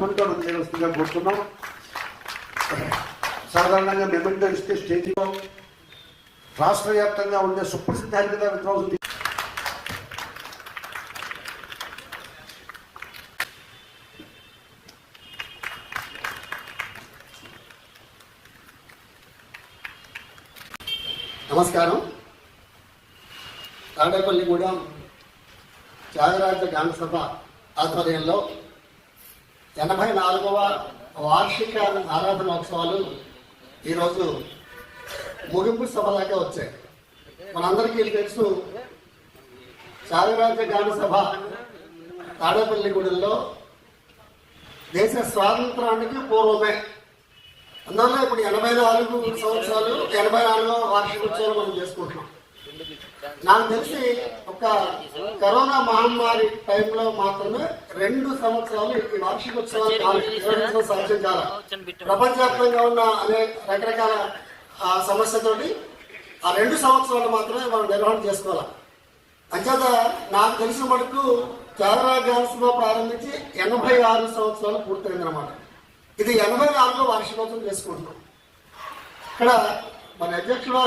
Memento వస్తుందిగా కోరుతున్నాం. సాధారణంగా మెమెంటో ఇస్తే స్టేట్లో రాష్ట్ర వ్యాప్తంగా ఉండే సుప్రసిద్ధ హరికథ విద్వాంసులు నమస్కారం. తాడేపల్లిగూడెం త్యాగరాజ గాన సభ ఆధ్వర్యంలో ఎనభై నాలుగవ వార్షిక ఆరాధనోత్సవాలు ఈరోజు ముగింపు సభలాగా వచ్చాయి. మనందరికీ తెలుసు చారిరాజ్య గాన సభ తాడేపల్లిగూడెంలో దేశ స్వాతంత్రానికి పూర్వమే. అందువల్ల ఇప్పుడు ఎనభై నాలుగు సంవత్సరాలు ఎనభై నాలుగో వార్షికోత్సవాలు మనం చేసుకుంటున్నాం. నాకు తెలిసి ఒక కరోనా మహమ్మారి టైంలో మాత్రమే రెండు సంవత్సరాలు ఈ వార్షికోత్సవాలు కాలేదు. సాధ్యం కాల ప్రపంచవ్యాప్తంగా ఉన్న అనేక రకరకాల సమస్యతోటి ఆ రెండు సంవత్సరాలు మాత్రమే మనం నిర్వహణ చేసుకోవాలి. అంచేత నాకు తెలిసిన మటుకు త్యాగరాజ గానసభ ప్రారంభించి ఎనభై ఆరు సంవత్సరాలు పూర్తయిందన్నమాట. ఇది ఎనభై నాలుగో వార్షికోత్సవం చేసుకుంటున్నాం. ఇక్కడ మన అధ్యక్షుడు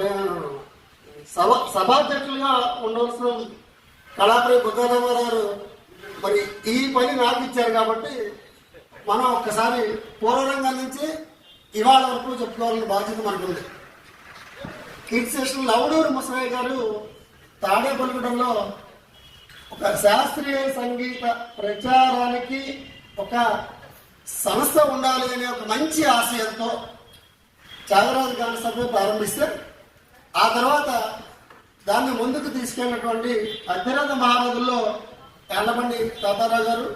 నేను సభ సభాధ్యక్షులుగా ఉండవలసిన కళాప్రియ బుద్ధరామారావు గారు మరి ఈ పని నాకు ఇచ్చారు కాబట్టి మనం ఒక్కసారి పూర్వరంగం నుంచి ఇవాళ వరకు చెప్పుకోవాలని బాధ్యత మనకుంది. కిడ్ సెషన్ లవడూరు ముసరాయ్ గారు తాడేపల్లిగూడెంలో ఒక శాస్త్రీయ సంగీత ప్రచారానికి ఒక సంస్థ ఉండాలి అనే ఒక మంచి ఆశయంతో త్యాగరాజు గాన సభ ప్రారంభిస్తే ఆ తర్వాత దాన్ని ముందుకు తీసుకెళ్ళినటువంటి అగ్నిరథ మహారాజుల్లో ఎండబండి తాతారావు గారు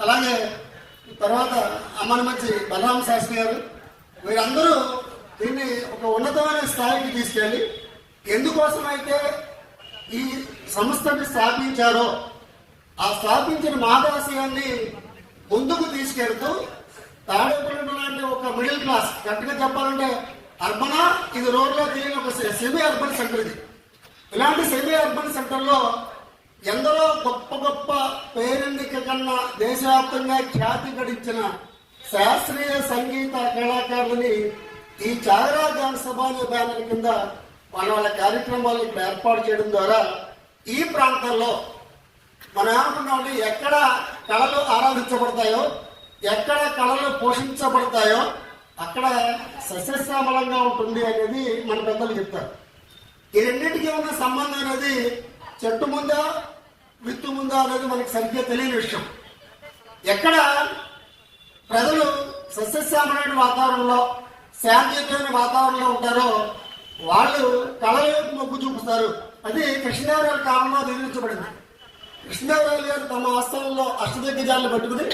అలాగే తర్వాత అమ్మనమచ్చి బలరామ శాస్త్రి గారు వీరందరూ దీన్ని ఒక ఉన్నతమైన స్థాయికి తీసుకెళ్ళి ఎందుకోసమైతే ఈ సంస్థని స్థాపించారో ఆ స్థాపించిన మహాదాశయాన్ని ముందుకు తీసుకెళ్తూ తాడేపల్లి లాంటి ఒక మిడిల్ క్లాస్ గట్టిగా చెప్పాలంటే అర్బనా ఇది రోడ్లో తిరిగిన ఒక సెమీ అర్బన్ సెంటర్ ఇది. ఇలాంటి సెమీ అర్బన్ సెంటర్లో ఎందరో గొప్ప గొప్ప పేరెన్నిక కన్నా దేశవ్యాప్తంగా ఖ్యాతి గడించిన శాస్త్రీయ సంగీత కళాకారులని ఈ చాగరా గాన సభ అనే బ్యానర్ కింద వాళ్ళ వాళ్ళ కార్యక్రమాలు ఇక్కడ ఏర్పాటు చేయడం ద్వారా ఈ ప్రాంతాల్లో మనం ఏమనుకున్నామంటే ఎక్కడ కళలు ఆరాధించబడతాయో ఎక్కడ కళలు పోషించబడతాయో అక్కడ సస్యశ్యామలంగా ఉంటుంది అనేది మన పెద్దలు చెప్తారు. ఈ రెండింటికి ఉన్న సంబంధం అనేది చెట్టు ముందా విత్తు ముందా అనేది మనకి సరిగ్గా తెలియని విషయం. ఎక్కడ ప్రజలు సస్యశ్యామలైన వాతావరణంలో శాంతియుతమైన వాతావరణంలో ఉంటారో వాళ్ళు కళలకు మొగ్గు చూపుతారు అది కృష్ణదేవరాయల కాలంలో నిర్మించబడింది. కృష్ణదేవరాయలు గారు తమ ఆస్థానంలో అష్టదిగ్గజాలను పట్టుకుని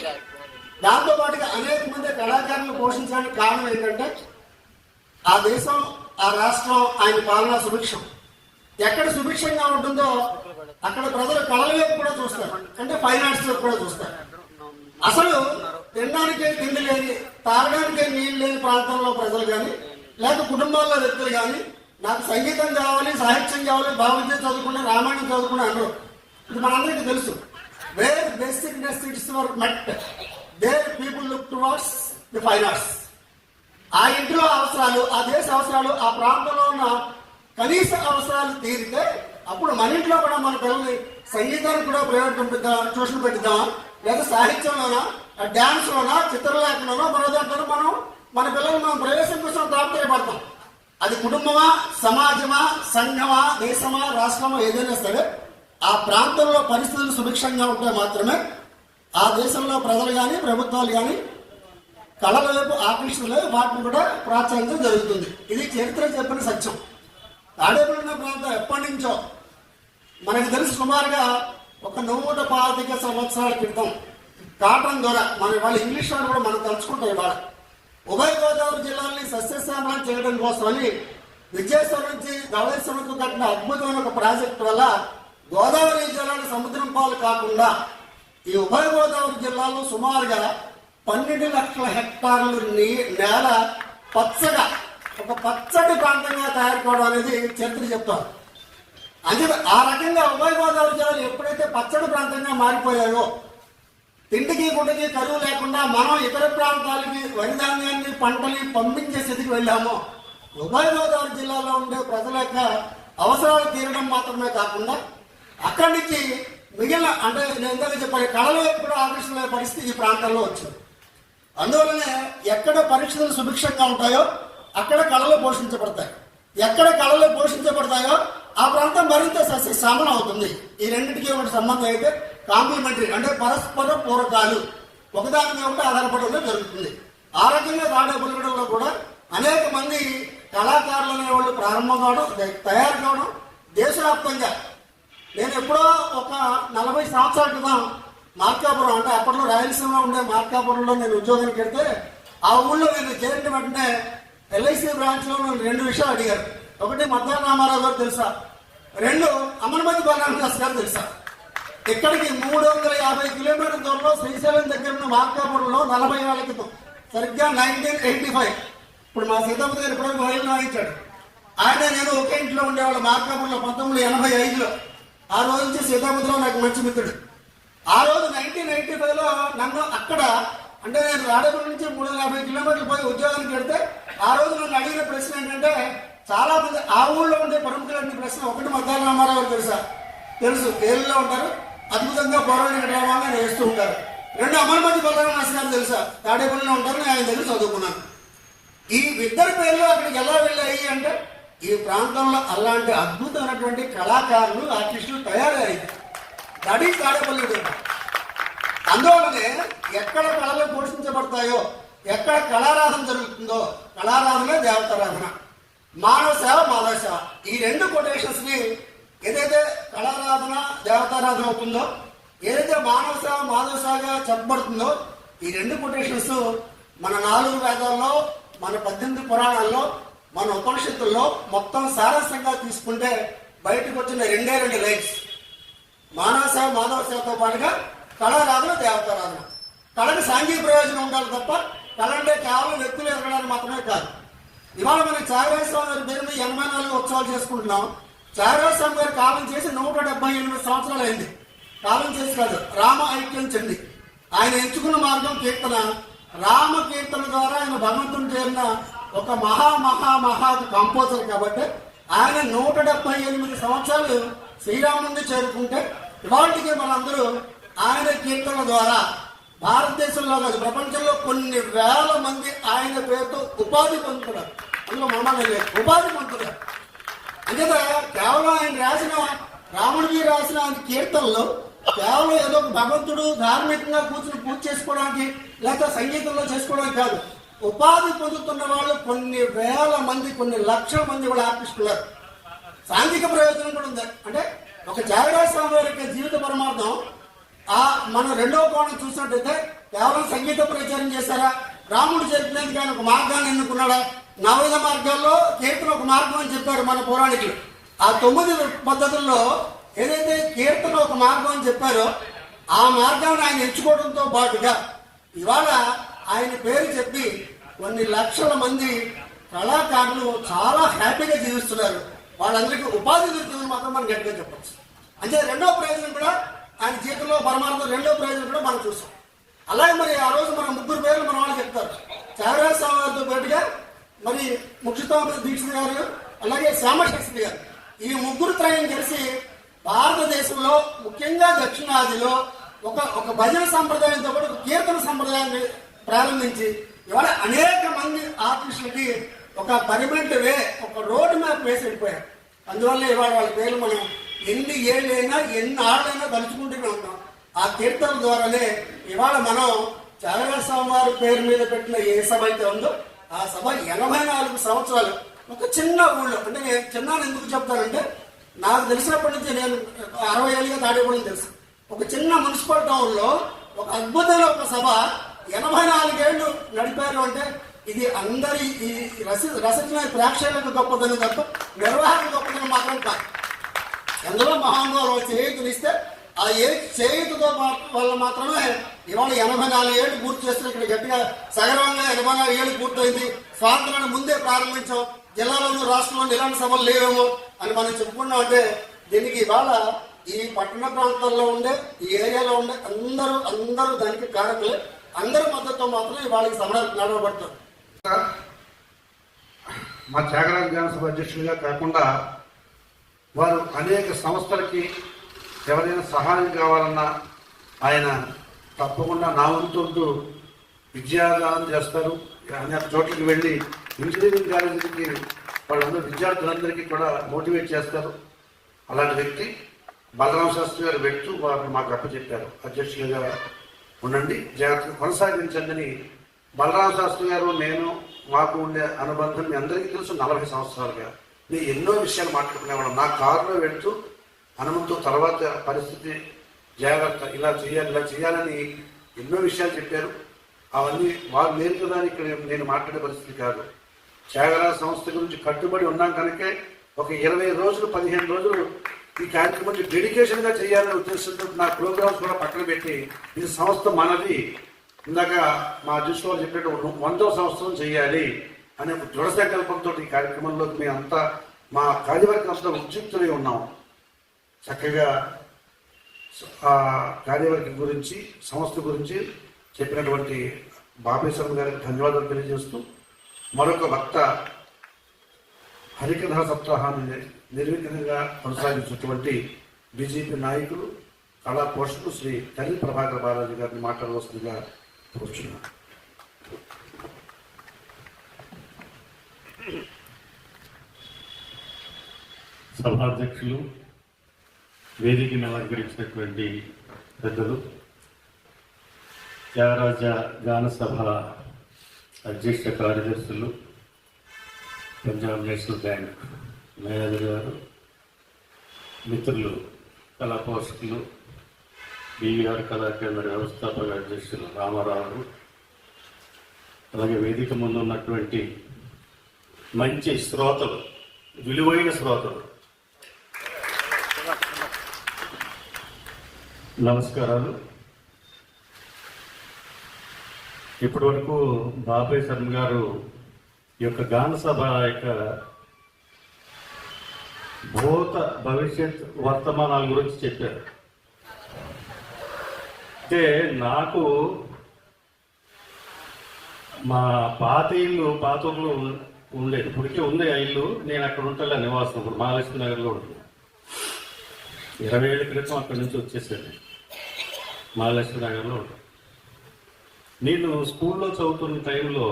దాంతో పాటుగా అనేక మంది కళాకారులు పోషించడానికి కారణం ఏంటంటే ఆ దేశం ఆ రాష్ట్రం ఆయన పాలన సుభిక్షం. ఎక్కడ సుభిక్షంగా ఉంటుందో అక్కడ ప్రజలు కళల వైపు కూడా చూస్తారు. అంటే ఫైన్ ఆర్ట్స్ వైపు కూడా చూస్తారు. అసలు తినడానికే తిండి లేని తాగడానికే నీళ్ళు లేని ప్రాంతంలో ప్రజలు కానీ లేక కుటుంబాల్లో వ్యక్తులు కానీ నాకు సంగీతం కావాలి సాహిత్యం కావాలి భావవిద్య చదువుకున్న రామాయణం చదువుకున్న అనరు. ఇది మనందరికీ తెలుసు. Where basic necessities were met there people look towards the fine arts ఆ ఇంట్లో అవసరాలు ఆ దేశ అవసరాలు ఆ ప్రాంతంలో ఉన్న కనీస అవసరాలు తీరితే అప్పుడు మన ఇంట్లో కూడా మన పిల్లల్ని సంగీతానికి కూడా ప్రైవేట్ పంపిద్దాం ట్యూషన్ పెట్టిద్దాం లేదా సాహిత్యంలోనా డ్యాన్స్లోనా లోనా చిత్రలేఖలోనో మరో దాంట్లో మనం మన పిల్లలు మనం ప్రవేశం కోసం తాపత్రయపడతాం అది కుటుంబమా సమాజమా సంఘమా దేశమా రాష్ట్రమా ఏదైనా సరే ఆ ప్రాంతంలో పరిస్థితులు సుభిక్షంగా ఉంటే మాత్రమే ఆ దేశంలో ప్రజలు కానీ ప్రభుత్వాలు కానీ కళల వైపు ఆకర్షణలు వాటిని కూడా ప్రోత్సహించడం జరుగుతుంది. ఇది చరిత్ర చెప్పిన సత్యం. తాడేపల్లి ప్రాంతం ఎప్పటి నుంచో మనకు తెలిసి సుమారుగా ఒక నూట పాతిక సంవత్సరాల క్రితం కాటన్ ద్వారా మన వాళ్ళ ఇంగ్లీష్ వాళ్ళు కూడా మనం తలుచుకుంటాం ఇవాళ. ఉభయ గోదావరి జిల్లాల్ని సస్యశ్యామలం చేయడం కోసమని విజయేశ్వరం నుంచి ధవళేశ్వరంకు కట్టిన అద్భుతమైన ఒక ప్రాజెక్టు వల్ల గోదావరి జిల్లాలు సముద్రం పాలు కాకుండా ఈ ఉభయ గోదావరి జిల్లాలో సుమారుగా పన్నెండు లక్షల హెక్టార్లు నీ నేల పచ్చగా ఒక పచ్చటి ప్రాంతంగా తయారు కావడం అనేది చరిత్ర చెప్తారు. అది ఆ రకంగా ఉభయ గోదావరి జిల్లాలు ఎప్పుడైతే పచ్చడి ప్రాంతంగా మారిపోయాయో తిండికి గుడ్డకి కరువు లేకుండా మనం ఇతర ప్రాంతాలకి వరిధాన్యాన్ని పంటని పంపించే స్థితికి వెళ్ళామో ఉభయ గోదావరి జిల్లాలో ఉండే ప్రజల యొక్క అవసరాలు తీరడం మాత్రమే కాకుండా అక్కడి నుంచి మిగిలిన అంటే నేను ఇందాక చెప్పాను కళలో కూడా ఆకర్షణ పరిస్థితి ఈ ప్రాంతంలో వచ్చింది. అందువలనే ఎక్కడ పరీక్షలు సుభిక్షంగా ఉంటాయో అక్కడ కళలు పోషించబడతాయి. ఎక్కడ కళలు పోషించబడతాయో ఆ ప్రాంతం మరింత సస్యశ్యామలం అవుతుంది. ఈ రెండింటికి ఒకటి సంబంధం అయితే కాంప్లిమెంటరీ అంటే పరస్పర పూరకాలు. ఒకదాని మీద ఒకటి ఆధారపడడం జరుగుతుంది. ఆ రకంగా తాడేపల్లిగూడెంలో కూడా అనేక మంది కళాకారులు అనేవాళ్ళు ప్రారంభం కావడం తయారు కావడం దేశవ్యాప్తంగా నేను ఎప్పుడో ఒక నలభై సంవత్సరాల క్రితం మార్కాపురం అంటే అప్పట్లో రాయలసీమలో ఉండే మార్కాపురంలో నేను ఉద్యోగానికి వెళ్తే ఆ ఊళ్ళో నేను చేరిన వెంటనే ఎల్ఐసి బ్రాంచ్లో నన్ను రెండు విషయాలు అడిగారు. ఒకటి మద్దాల రామారావు గారు తెలుసా? రెండు అమర్మతి బలరామదాస్ గారు తెలుసా? ఇక్కడికి మూడు వందల యాభై కిలోమీటర్ల దూరంలో శ్రీశైలం దగ్గర ఉన్న మార్కాపురంలో నలభై ఏళ్ళ క్రితం సరిగ్గా నైన్టీన్ ఎయిటీ ఫైవ్ ఇప్పుడు మా సీతమ్మ గారు ఇప్పుడు వైద్యం వాయించాడు ఆయన నేను ఒకే ఇంట్లో ఉండేవాళ్ళు. మార్కాపురంలో పంతొమ్మిది ఎనభై ఐదులో. ఆ రోజు నుంచి సీతాముద్రం నాకు మంచి మిత్రుడు. ఆ రోజు నైన్టీన్ నైన్టీ ఫైవ్లో నన్ను అక్కడ అంటే నేను రాడపల్లి నుంచి మూడు వందల యాభై కిలోమీటర్లు పోయి ఉద్యోగానికి పెడితే ఆ రోజు నన్ను అడిగిన ప్రశ్న ఏంటంటే చాలా మంది ఆ ఊళ్ళో ఉండే ప్రముఖులన్నీ ప్రశ్న ఒకటి మద్దాల రామారావు గారు తెలుసా? తెలుసు. ఏళ్ళలో ఉంటారు. అద్భుతంగా పౌరాణిక డ్రామాగా వేస్తూ ఉంటారు. రెండు అమరమతి బలరామదాస్ గారు తెలుసా? తాడేపల్లిలో ఉంటారు. నేను ఆయన దగ్గర చదువుకున్నాను. ఈ ఇద్దరు పేర్లు అక్కడికి ఎలా వెళ్ళాయి అంటే ఈ ప్రాంతంలో అలాంటి అద్భుతమైనటువంటి కళాకారులు ఆర్టిస్టులు తయారయ్యారు. దట్ తాడపల్లి అందువల్లనే ఎక్కడ కళలు పోషించబడతాయో ఎక్కడ కళారాధన జరుగుతుందో కళారాధనే దేవతారాధన. మానవ సేవ మాధవ సేవ. ఈ రెండు కొటేషన్స్ని ఏదైతే కళారాధన దేవతారాధన అవుతుందో ఏదైతే మానవ సేవ మాధవ సేవగా చెప్పబడుతుందో ఈ రెండు కొటేషన్స్ మన నాలుగు వేదాల్లో మన పద్దెనిమిది పురాణాల్లో మన ఉపనిషత్తుల్లో మొత్తం సారాంశంగా తీసుకుంటే బయటకు వచ్చిన రెండే రెండు లైన్స్ మానవ సేవ మాధవ సేవతో పాటుగా కళారాధన దేవతారాధన. కళకు సాంఘిక ప్రయోజనం ఉండాలి తప్ప కళ అంటే కేవలం వ్యక్తులు ఎదగడానికి మాత్రమే కాదు. ఇవాళ మనం చాగరాజ గారి పేరు మీద ఎనభై నాలుగు ఉత్సవాలు చేసుకుంటున్నాం. చాగరాజ గారు గారి కాలం చేసి నూట డెబ్బై ఎనిమిది సంవత్సరాలు అయింది. కాలం చేసి కాదు రామ ఐక్యం చెంది. ఆయన ఎంచుకున్న మార్గం కీర్తన. రామ కీర్తన ద్వారా ఆయన భగవంతుని చేరిన ఒక మహా మహా మహా కంపోజర్ కాబట్టి ఆయన నూట డెబ్బై ఎనిమిది సంవత్సరాలు శ్రీరాముని చేరుకుంటే ఇవాళకి మనందరూ ఆయన కీర్తన ద్వారా భారతదేశంలో కాదు ప్రపంచంలో కొన్ని వేల మంది ఆయన పేరుతో ఉపాధి పొందుతున్నారు. అందులో మమ్మల్ని లేదు. ఉపాధి పొందుతున్నారు. అంచేత కేవలం ఆయన రాసిన రాముడికి రాసిన ఆయన కీర్తనలో కేవలం ఏదో ఒక భగవంతుడు ధార్మికంగా కూర్చుని పూజ చేసుకోవడానికి లేకపోతే సంగీతంలో చేసుకోవడానికి కాదు. ఉపాధి పొందుతున్న వాళ్ళు కొన్ని వేల మంది కొన్ని లక్షల మంది కూడా ఆకర్షిస్తున్నారు సాంఘిక ప్రయోజనం కూడా ఉంది. అంటే ఒక త్యాగరాజ స్వామి వారి యొక్క జీవిత పరమార్థం ఆ మనం రెండవ కోణం చూసినట్టయితే కేవలం సంగీత ప్రచారం చేశారా? రాముడు చెప్పినందుకు ఆయన ఒక మార్గాన్ని ఎన్నుకున్నాడా? నవవిధ మార్గాల్లో కీర్తన ఒక మార్గం అని చెప్పారు మన పౌరాణికులు. ఆ తొమ్మిది పద్ధతుల్లో ఏదైతే కీర్తన ఒక మార్గం అని చెప్పారో ఆ మార్గాన్ని ఆయన ఎంచుకోవడంతో పాటుగా ఇవాళ ఆయన పేరు చెప్పి కొన్ని లక్షల మంది కళాకారులు చాలా హ్యాపీగా జీవిస్తున్నారు. వాళ్ళందరికీ ఉపాధి దొరుకుతుందని మాత్రం మనం గట్టిగా చెప్పచ్చు. అంటే రెండో ప్రయోజనం కూడా ఆయన జీవితంలో పరమార్థం రెండో ప్రయోజనం కూడా మనం చూసాం. అలాగే మరి ఆ రోజు మన ముగ్గురు పేర్లు మన వాళ్ళు చెప్తారు. త్యాగరాజ స్వామి గారితో పాటుగా మరి ముఖ్యస్వామి దీక్షిత్ గారు అలాగే శ్యామశాస్త్రి గారు. ఈ ముగ్గురు త్రయం కలిసి భారతదేశంలో ముఖ్యంగా దక్షిణాదిలో ఒక ఒక భజన సంప్రదాయంతో పాటు ఒక కీర్తన సంప్రదాయాన్ని ప్రారంభించి ఇవాళ అనేక మంది ఆఫీసులకి ఒక పర్మనెంట్ వే ఒక రోడ్ మ్యాప్ వేసి వెళ్ళిపోయారు. అందువల్ల ఇవాళ వాళ్ళ పేర్లు మనం ఎన్ని ఏళ్ళైనా ఎన్ని ఆళ్ళైనా తలుచుకుంటూనే ఉంటాం ఆ తీర్థం ద్వారానే ఇవాళ మనం త్యాగరాజ స్వామి వారి పేరు మీద పెట్టిన ఏ సభ అయితే ఉందో ఆ సభ ఎనభై నాలుగు సంవత్సరాలు. ఒక చిన్న ఊళ్ళో అంటే నేను చిన్న ఎందుకు చెప్తానంటే నాకు తెలిసినప్పటి నుంచి నేను అరవై ఏళ్ళుగా దాడేపడి తెలుసు. ఒక చిన్న మున్సిపల్ టౌన్లో ఒక అద్భుతమైన ఒక సభ ఎనభై నాలుగేళ్ళు నడిపారు అంటే ఇది అందరి ఈ రసి రసజ్ఞ ప్రేక్షకులకు గొప్పదని తప్ప నిర్వహణ గొప్పదని మాత్రం కాదు. ఎందులో మహానుభావులు ఇస్తే ఆ ఏ చేయుతతో వల్ల మాత్రమే ఇవాళ ఎనభై నాలుగు ఏళ్ళు పూర్తి చేస్తున్న ఇక్కడ గట్టిగా సగర్వంగా ఎనభై నాలుగు ఏళ్ళు పూర్తయింది. స్వాతంత్రాన్ని ముందే ప్రారంభించాం. జిల్లాలోనూ రాష్ట్రంలో ఇలాంటి సభలు లేవేమో అని మనం చెప్పుకున్నాం అంటే దీనికి ఇవాళ ఈ పట్టణ ప్రాంతాల్లో ఉండే ఈ ఏరియాలో ఉండే అందరూ అందరూ దానికి కారకులే. అందరి మద్దతు మాత్రం వాళ్ళకి సమరం నడవబడతారు మా త్యాగరాజ జ్ఞానసభ అధ్యక్షుడిగా కాకుండా వారు అనేక సంస్థలకి ఎవరైనా సహాయం కావాలన్నా ఆయన తప్పకుండా నా వంతు విద్యాదానం చేస్తారు. అనేక చోట్లకి వెళ్ళి ఇంజనీరింగ్ కాలేజీకి వాళ్ళందరూ విద్యార్థులందరికీ కూడా మోటివేట్ చేస్తారు. అలాంటి వ్యక్తి బలరామ శాస్త్రి గారు పెడుతూ వారు మాకు అప్పచెప్పారు. అధ్యక్షులుగా ఉండండి. జాగ్రత్తగా కొనసాగించండి. బలరామ శాస్త్రి గారు నేను మాకు ఉండే అనుబంధం మీ అందరికీ తెలుసు నలభై సంవత్సరాలుగా. నేను ఎన్నో విషయాలు మాట్లాడుకునేవాడు నా కారులో వెళ్తూ హనుమంతు తర్వాత పరిస్థితి జాగ్రత్త ఇలా చేయాలి ఇలా చేయాలని ఎన్నో విషయాలు చెప్పారు. అవన్నీ వారు నేర్చుకోవడానికి ఇక్కడ నేను మాట్లాడే పరిస్థితి కాదు. త్యాగరాజ సంస్థ గురించి కట్టుబడి ఉన్నాం కనుకే ఒక ఇరవై రోజులు పదిహేను రోజులు ఈ కార్యక్రమం డెడికేషన్గా చేయాలనే ఉద్దేశంతో నా ప్రోగ్రామ్స్ కూడా పక్కన పెట్టి ఈ సంస్థ మనది. ఇందాక మా అధ్యక్షులు వారు చెప్పినట్టు వందో సంవత్సరం చేయాలి అనే ఒక దృఢ సంకల్పంతో ఈ కార్యక్రమంలో మేము అంతా మా కార్యవర్గం అంతా ఉద్యుక్తులై ఉన్నాం. చక్కగా ఆ కార్యవర్గం గురించి సంస్థ గురించి చెప్పినటువంటి బాబేశ్వరం గారికి ధన్యవాదాలు తెలియజేస్తూ మరొక వక్త హరికథా సప్తాహాన్ని నిర్విఘ్నంగా కొనసాగించినటువంటి బీజేపీ నాయకులు కళా పోషకులు శ్రీ తల్లి ప్రభాకర్ బాలాజీ గారిని మాట్లాడవలసిందిగా కూర్చున్నారు సభాధ్యక్షులు వేదికను అలంకరించినటువంటి పెద్దలు త్యాగరాజ గాన సభ అధ్యక్ష కార్యదర్శులు పంజాబ్ నేషనల్ బ్యాంక్ మేనేజర్ గారు మిత్రులు కళా పోషకులు బీవీఆర్ కళాకేంద్ర వ్యవస్థాపక అధ్యక్షులు రామారావు అలాగే వేదిక ముందు ఉన్నటువంటి మంచి శ్రోతలు విలువైన శ్రోతలు. నమస్కారాలు. ఇప్పటి వరకు బాబాయ్ శర్మ గారు ఈ యొక్క గాన సభ యొక్క భూత భవిష్యత్ వర్తమానాల గురించి చెప్పారు. అయితే నాకు మా పాత ఇల్లు పాత ఊర్లో ఉండేది. ఇప్పటికే ఉంది ఆ ఇల్లు. నేను అక్కడ ఉంటాను నివాసం ఇప్పుడు మహాలక్ష్మి నగర్లో ఉంటుంది. ఇరవై ఏళ్ళ క్రితం అక్కడి నుంచి వచ్చేసాను మహాలక్ష్మి నగర్లో ఉంటాను. నేను స్కూల్లో చదువుతున్న టైంలో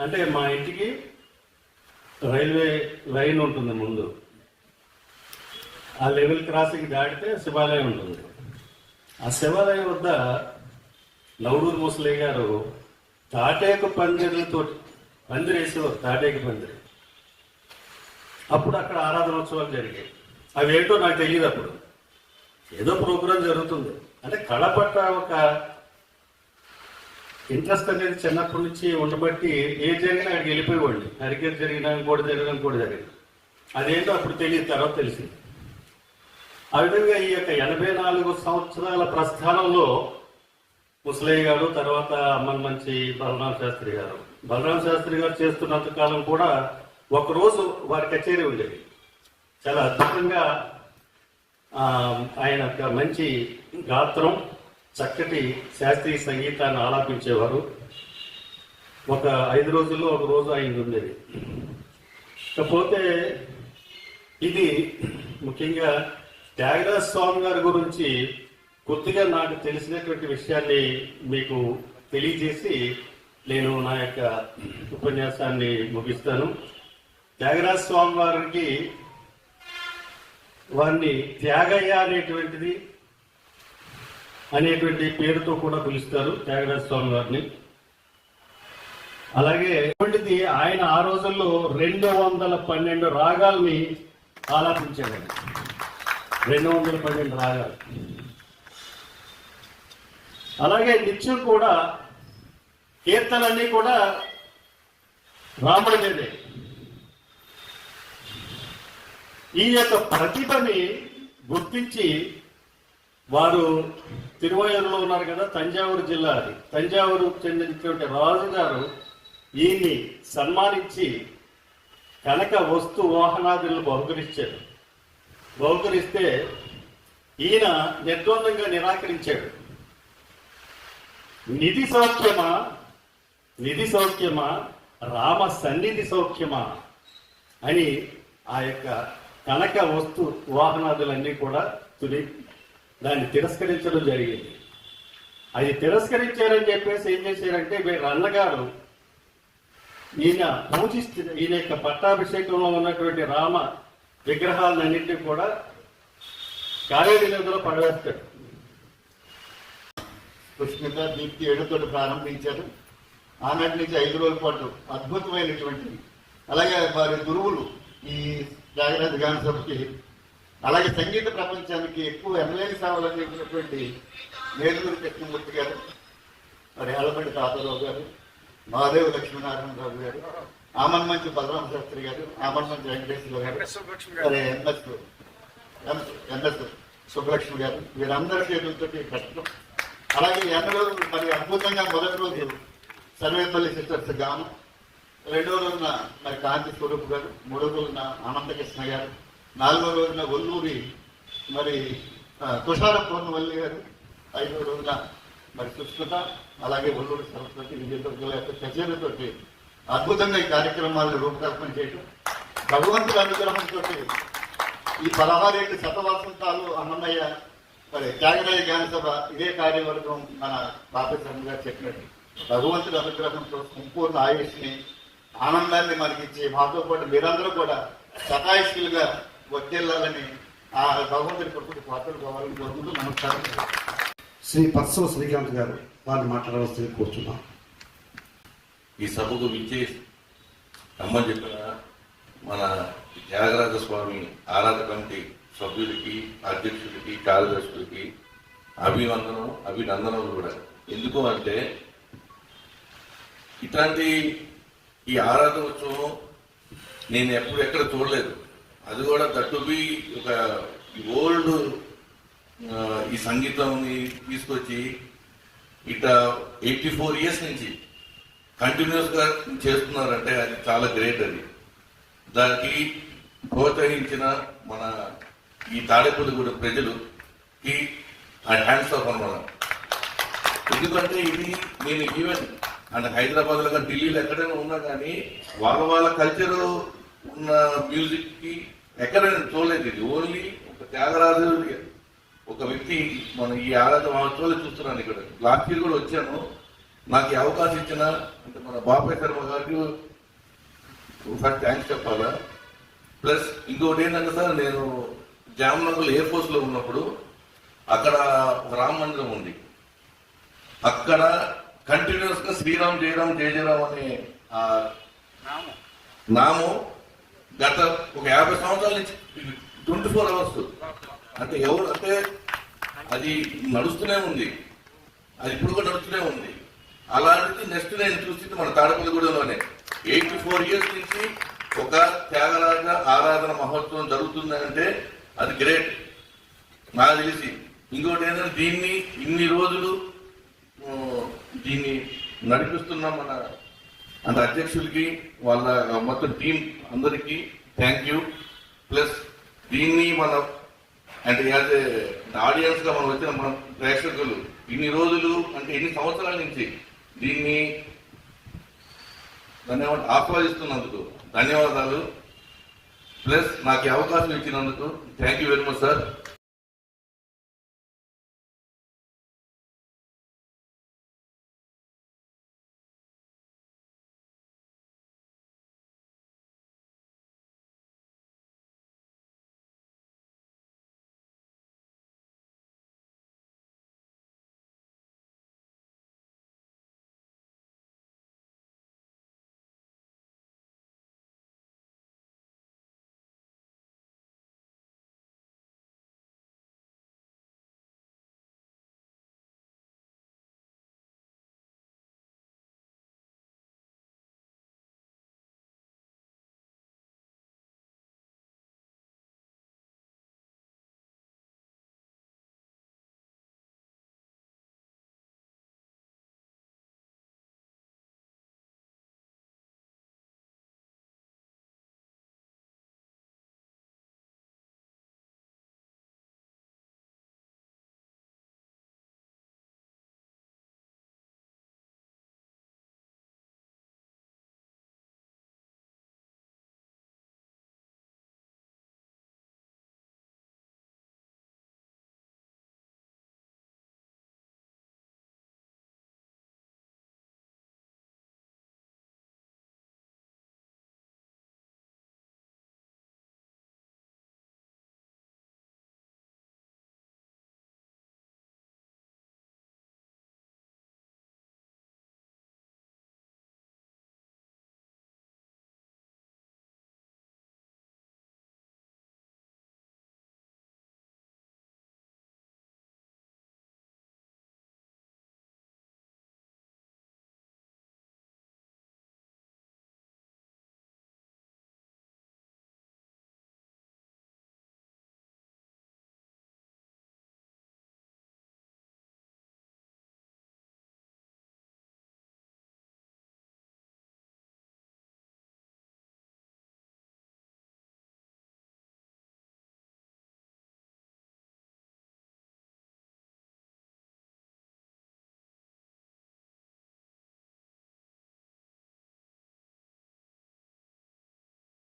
అంటే మా ఇంటికి రైల్వే లైన్ ఉంటుంది ముందు. ఆ లెవెల్ క్రాసింగ్ దాటితే శివాలయం ఉంటుంది. ఆ శివాలయం వద్ద లౌడూరు ముసలయ్య గారు తాటేక పందిరితో పందిరేసేవారు తాటేక పందిరి. అప్పుడు అక్కడ ఆరాధనోత్సవాలు జరిగాయి. అవేంటో నాకు తెలియదు అప్పుడు. ఏదో ప్రోగ్రాం జరుగుతుంది. అంటే కడపట్ట ఒక ఇంట్రెస్ట్ అనేది చిన్నప్పటి నుంచి ఉండబట్టి ఏ జరిగినా అక్కడికి వెళ్ళిపోయేవాళ్ళు. హరికేర్ జరిగినా ఇంకోటి జరిగినా ఇంకోటి జరిగింది అదేంటో అప్పుడు తెలియదు తర్వాత తెలిసింది. ఆ విధంగా ఈ యొక్క ఎనభై నాలుగు సంవత్సరాల ప్రస్థానంలో ముసలయ్య గారు తర్వాత అమ్మన్ మంచి బలరామ శాస్త్రి గారు. బలరామ శాస్త్రి గారు చేస్తున్నంత కాలం కూడా ఒకరోజు వారి కచేరీ ఉండేది. చాలా అద్భుతంగా ఆయన యొక్క మంచి గాత్రం చక్కటి శాస్త్రీయ సంగీతాన్ని ఆలాపించేవారు. ఒక ఐదు రోజుల్లో ఒక రోజు ఆయన ఉండేది. కాకపోతే ఇది ముఖ్యంగా త్యాగరాజ స్వామి గారి గురించి కొద్దిగా నాకు తెలిసినటువంటి విషయాన్ని మీకు తెలియజేసి నేను నా యొక్క ఉపన్యాసాన్ని ముగిస్తాను. త్యాగరాజ స్వామి వారికి వారిని త్యాగయ్య అనేటువంటిది అనేటువంటి పేరుతో కూడా పిలుస్తారు త్యాగరాజ స్వామి వారిని. అలాగే అటువంటిది ఆయన ఆ రోజుల్లో రెండు వందల పన్నెండు రాగాల్ని ఆలాపించేవారు. రెండు వందల పన్నెండు రాగాలు. అలాగే నిత్యం కూడా కీర్తనన్నీ కూడా రాముడి మీదే. ఈ యొక్క ప్రతిభని గుర్తించి వారు తిరువయూరులో ఉన్నారు కదా తంజావూరు జిల్లా అది. తంజావూరు చెందినటువంటి రాజు గారు ఈయన్ని సన్మానించి కనక వస్తు వాహనాదులను బహుకరించాడు బహుకరిస్తే ఈయన నిర్ద్వందంగా నిరాకరించాడు. నిధి సౌఖ్యమా? నిధి సౌఖ్యమా? రామ సన్నిధి సౌఖ్యమా? అని ఆ యొక్క కనక వస్తు వాహనాదులన్నీ కూడా తుది దాన్ని తిరస్కరించడం జరిగింది. అది తిరస్కరించారని చెప్పేసి ఏం చేశారంటే వీళ్ళ అన్నగారు ఈయన పూజిస్తు ఈయన యొక్క పట్టాభిషేకంలో ఉన్నటువంటి రామ విగ్రహాలన్నింటినీ కూడా కావేరీ నదిలో పడవేస్తాడు. పుష్పిత దీప్తి ఏడుతోటి ప్రారంభించారు. ఆనాటి నుంచి ఐదు రోజుల పాటు అద్భుతమైనటువంటి అలాగే వారి గురువులు ఈ జాగ్రత్త గాన సభకి అలాగే సంగీత ప్రపంచానికి ఎక్కువ ఎమ్మెల్యే సేవలు అందించినటువంటి నేదుగురు కృష్ణమూర్తి గారు మరి ఆలపల్లి తాతారావు గారు మహాదేవ్ లక్ష్మీనారాయణరావు గారు ఆమన్ మంచి బలరామ శాస్త్రి గారు ఆమన్ మంచి వెంకటేశ్వర గారు మరి ఎంఎస్ ఎంఎస్ సుబ్బలక్ష్మి గారు వీరందరి చేతులతో పెట్టడం అలాగే ఎన్ని మరి అద్భుతంగా మొదటి రోజు సర్వేపల్లి సిస్టర్స్ గాను రెండో రోజున మరి కాంతి స్వరూప్ గారు మూడో రోజున అనంతకృష్ణ గారు నాలుగో రోజున ఒల్లూరి మరి తుషార పూర్ణవల్లి గారు ఐదో రోజున మరి సుష్కృత అలాగే ఒల్లూరి సరస్వతి విజయదుర్గల యొక్క కచేరీతోటి అద్భుతంగా ఈ కార్యక్రమాలను రూపకల్పన చేయడం భగవంతుడి అనుగ్రహంతో ఈ పదహారేళ్ళు శతవాసంతాలు అన్నమయ్య మరి త్యాగరాయ జ్ఞానసభ ఇదే కార్యవర్గం మన బాపేశ్వరం గారు చెప్పినట్టు. భగవంతుడి అనుగ్రహంతో సంపూర్ణ ఆయుష్ని ఆనందాన్ని మనకిచ్చి మాతో పాటు మీరందరూ కూడా శతాయుష్యులుగా వర్తిల్లాలని ఆ భగవంతుడి కృపకు పాత్రలు కావాలని కోరుకుంటూ నమస్కారం శ్రీ పత్సవ శ్రీకాంత్ గారు వారిని మాట్లాడవలసింది కూర్చున్నాం. ఈ సభకు విచ్చే రమ్మని చెప్పిన మన త్యాగరాజ స్వామి ఆరాధ కమిటీ సభ్యులకి అధ్యక్షుడికి కార్యదర్శులకి అభివందనం అభినందనలు కూడా. ఎందుకు అంటే ఇట్లాంటి ఈ ఆరాధన ఉత్సవం నేను ఎప్పుడు ఎక్కడ చూడలేదు. అది కూడా దట్టు బి ఒక ఓల్డ్ ఈ సంగీతంని తీసుకొచ్చి ఇట ఎయిటీ ఫోర్ ఇయర్స్ నుంచి కంటిన్యూస్గా చేస్తున్నారంటే అది చాలా గ్రేట్ అది. దానికి ప్రోత్సహించిన మన ఈ తాడేపల్లిగూడ ప్రజలుకి హ్యాండ్స్ ఆఫ్ అనమాట ఎందుకంటే ఇది నేను ఈవెన్ అంటే హైదరాబాద్లో కానీ ఢిల్లీలో ఎక్కడైనా ఉన్నా కానీ వాళ్ళ వాళ్ళ కల్చరు ఉన్న మ్యూజిక్కి ఎక్కడైనా చూడలేదు. ఇది ఓన్లీ ఒక త్యాగరాజు ఒక వ్యక్తి మన ఈ ఆరాధన మహోత్సవాలు చూస్తున్నాను ఇక్కడ. లాస్ట్ ఇయర్ కూడా వచ్చాను. నాకు ఈ అవకాశం ఇచ్చిన అంటే మన బాబాయ్ శర్మ గారికి ఫస్ట్ థ్యాంక్స్ చెప్పాలా? ప్లస్ ఇంకొకటి ఏంటంటే సార్ నేను జామ్నగర్ ఎయిర్ ఫోర్స్లో ఉన్నప్పుడు అక్కడ ఒక రామ మందిరం ఉంది. అక్కడ కంటిన్యూస్గా శ్రీరామ్ జయరామ్ జయ జయరామ్ అనే నామం గత ఒక యాభై సంవత్సరాల నుంచి ట్వంటీ ఫోర్ అవర్స్. అంటే ఎవరు అంటే అది నడుస్తూనే ఉంది. అది ఇప్పుడు కూడా నడుస్తూనే ఉంది. అలాంటిది నెక్స్ట్ నేను చూసింది మన తాడపల్లిగూడెంలోనే. ఎయిటీ ఫోర్ ఇయర్స్ నుంచి ఒక త్యాగరాజ ఆరాధన మహోత్సవం జరుగుతుందంటే అది గ్రేట్ నాకు తెలిసి. ఇంకోటి ఏంటంటే దీన్ని ఇన్ని రోజులు దీన్ని నడిపిస్తున్న మన అంటే అధ్యక్షులకి వాళ్ళ మొత్తం టీం అందరికీ థ్యాంక్ యూ ప్లస్ దీన్ని మన అంటే యాజ్ ఆడియన్స్గా మనం వచ్చిన మన ప్రేక్షకులు ఇన్ని రోజులు అంటే ఎన్ని సంవత్సరాల నుంచి దీన్ని ధన్యవాదాలు ఆహ్వానిస్తున్నందుకు ధన్యవాదాలు. ప్లస్ నాకు అవకాశం ఇచ్చినందుకు thank you very much sir